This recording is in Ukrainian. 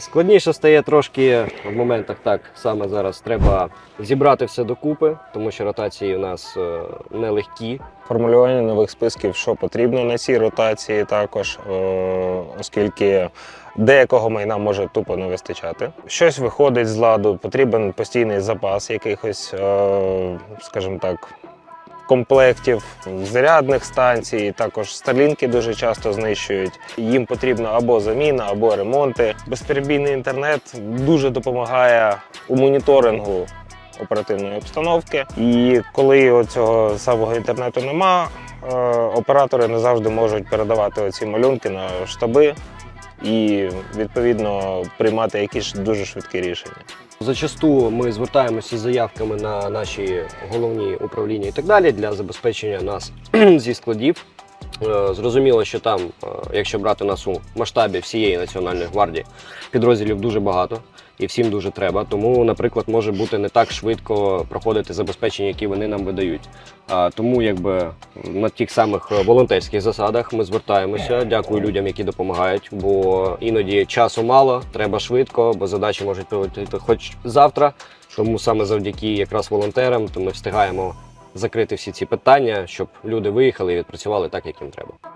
Складніше стає трошки в моментах так саме зараз треба зібрати все докупи, тому що ротації у нас е, нелегкі. Формулювання нових списків, що потрібно на цій ротації, також, е, оскільки деякого майна може тупо не вистачати. Щось виходить з ладу, потрібен постійний запас якихось, е, скажімо так. Комплектів зарядних станцій, також старлінки дуже часто знищують. Їм потрібна або заміна, або ремонти. Безперебійний інтернет дуже допомагає у моніторингу оперативної обстановки. І коли цього самого інтернету нема, е, оператори не завжди можуть передавати оці малюнки на штаби і відповідно приймати якісь дуже швидкі рішення. Зачасту ми звертаємося з заявками на наші головні управління і так далі для забезпечення нас зі складів. Е, Зрозуміло, що там, е, якщо брати нас у масштабі всієї національної гвардії, підрозділів дуже багато і всім дуже треба. Тому, наприклад, може бути не так швидко проходити забезпечення, які вони нам видають. Тому, якби на тих самих е, волонтерських засадах ми звертаємося. Дякую людям, які допомагають, бо іноді часу мало, треба швидко, бо задачі можуть прилетіти хоч завтра. Тому саме завдяки якраз волонтерам, то ми встигаємо закрити всі ці питання, щоб люди виїхали і відпрацювали так, як їм треба.